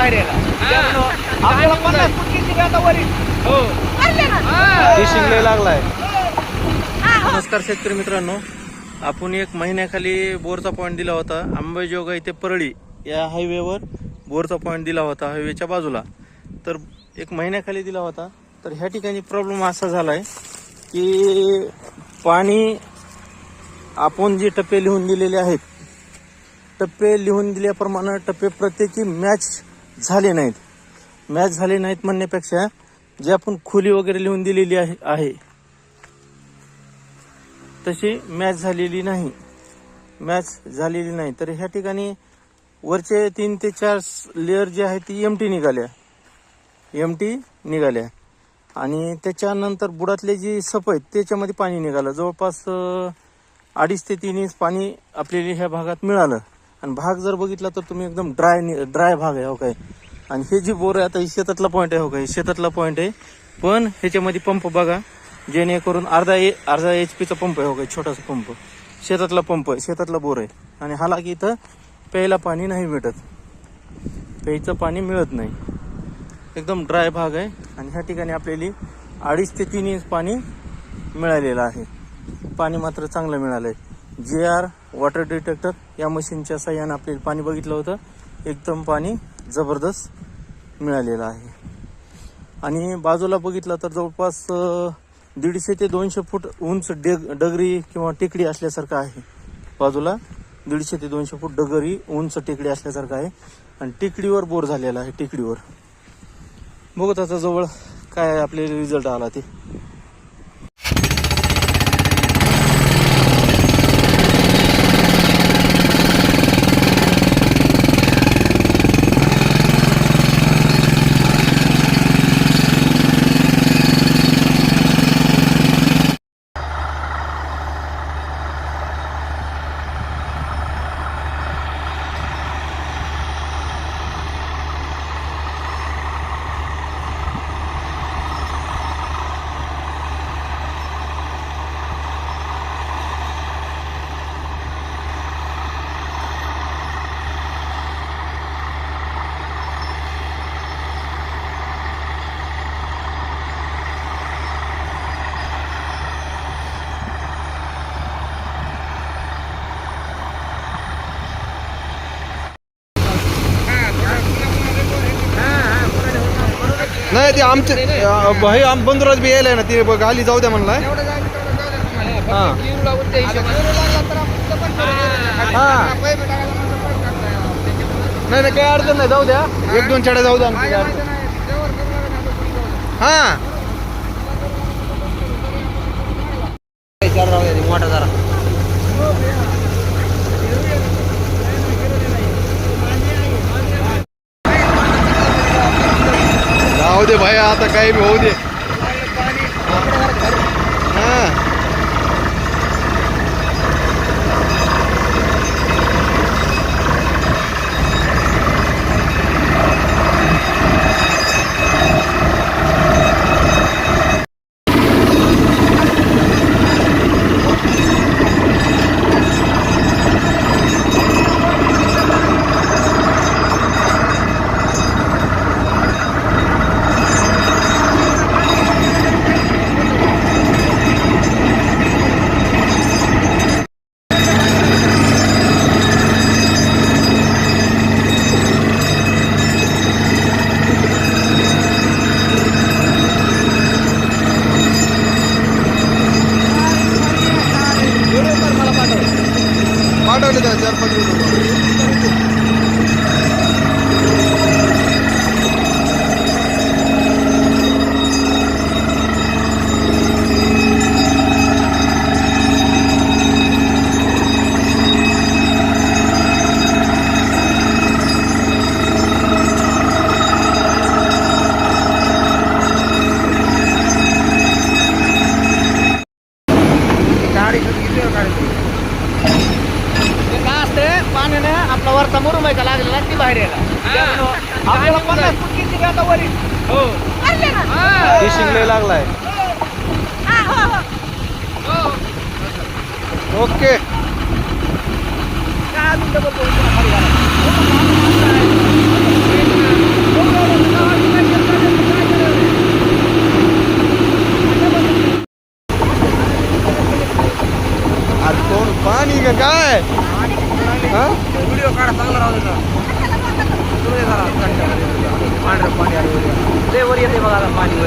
बाहेर यायला त्यामुळं आपल्याला पन्नास फूट किती आता वरी. हो. लागलाय. नमस्कार शेतकरी मित्रांनो. आपण एक महिन्याखाली बोरचा पॉईंट दिला होता. अंबाजोगा इथे परळी या हायवेवर बोरचा पॉईंट दिला होता हायवेच्या बाजूला. तर एक महिन्याखाली दिला होता. तर ह्या ठिकाणी प्रॉब्लेम असा झालाय की पाणी आपण जे टप्पे लिहून दिलेले आहेत टप्पे लिहून दिल्याप्रमाणे टप्पे प्रत्येकी मॅच झाले नाहीत. मॅच झाले नाहीत म्हणण्यापेक्षा जे आपण खोली वगैरे लिहून दिलेली आहे आहे. तशी मॅच झालेली नाही. मॅच झालेली नाही. तर ह्या ठिकाणी वरचे तीन ते चार लेअर जे आहेत ती एम टी निघाल्या. एम टी निघाल्या. आणि त्याच्यानंतर बुडातले जी सप आहेत त्याच्यामध्ये पाणी निघालं. जवळपास अडीच ते तीन इंच पाणी आपल्याला ह्या भागात मिळालं. आणि भाग जर बघितला तर तुम्ही एकदम ड्राय ड्राय भाग आहे हो काय? आणि हे जी बोर आहे आता शेतातला पॉईंट आहे हो काय? शेतातला पॉईंट आहे. पण ह्याच्यामध्ये पंप बघा जेणेकरून अर्धा ए अर्धा एच पीचा पंप आहे हो काय? छोटासा पंप शेतातला पंप आहे शेतातला बोर आहे. आणि हालाकी इथं प्यायला पाणी नाही भेटत. प्यायचं पाणी मिळत नाही. एकदम ड्राय भाग आहे. आणि ह्या ठिकाणी आपल्याला अडीच ते तीन इंच पाणी मिळालेलं आहे. पाणी मात्र चांगलं मिळालं आहे जे आर वॉटर डिटेक्टर या मशीनच्या साह्यानं आपल्याला पाणी बघितलं होतं. एकदम पाणी जबरदस्त मिळालेलं आहे. आणि बाजूला बघितलं तर जवळपास दीडशे ते दोनशे फूट उंच डेग डगरी किंवा टेकडी असल्यासारखं आहे. बाजूला दीडशे ते दोनशे फूट डगरी उंच टेकडी असल्यासारखं आहे. आणि टेकडीवर बोर झालेला आहे टेकडीवर. बघू आता जवळ काय आपल्याला रिझल्ट आला ते. नाही ते आमचे भाई आम बंधुराज बी यायलाय ना ते गाली जाऊ द्या म्हणलाय. हा. हा. नाही नाही काही अडचण नाही जाऊ द्या. एक दोन चढ्या जाऊ द्या. हा मोठा जरा भाई आता काही होऊ दे. हा. पाठवले त्या चार पाच व्हिडिओ ते काय असते पाण्याने आपला वरचा मुरुम आहे का लागलेला? ती बाहेर यायला त्यामुळं आपल्याला पन्नास फूट किती आता वरी? हो. फिशिंग लय लागलाय. ओके काय अजून डबल खाली घाला. पाणी का काय हा? व्हिडिओ काढा चांगला राहू देता तुम्ही जरा पांढरं पाणी आलं लय वर येते बघा आता पाणी.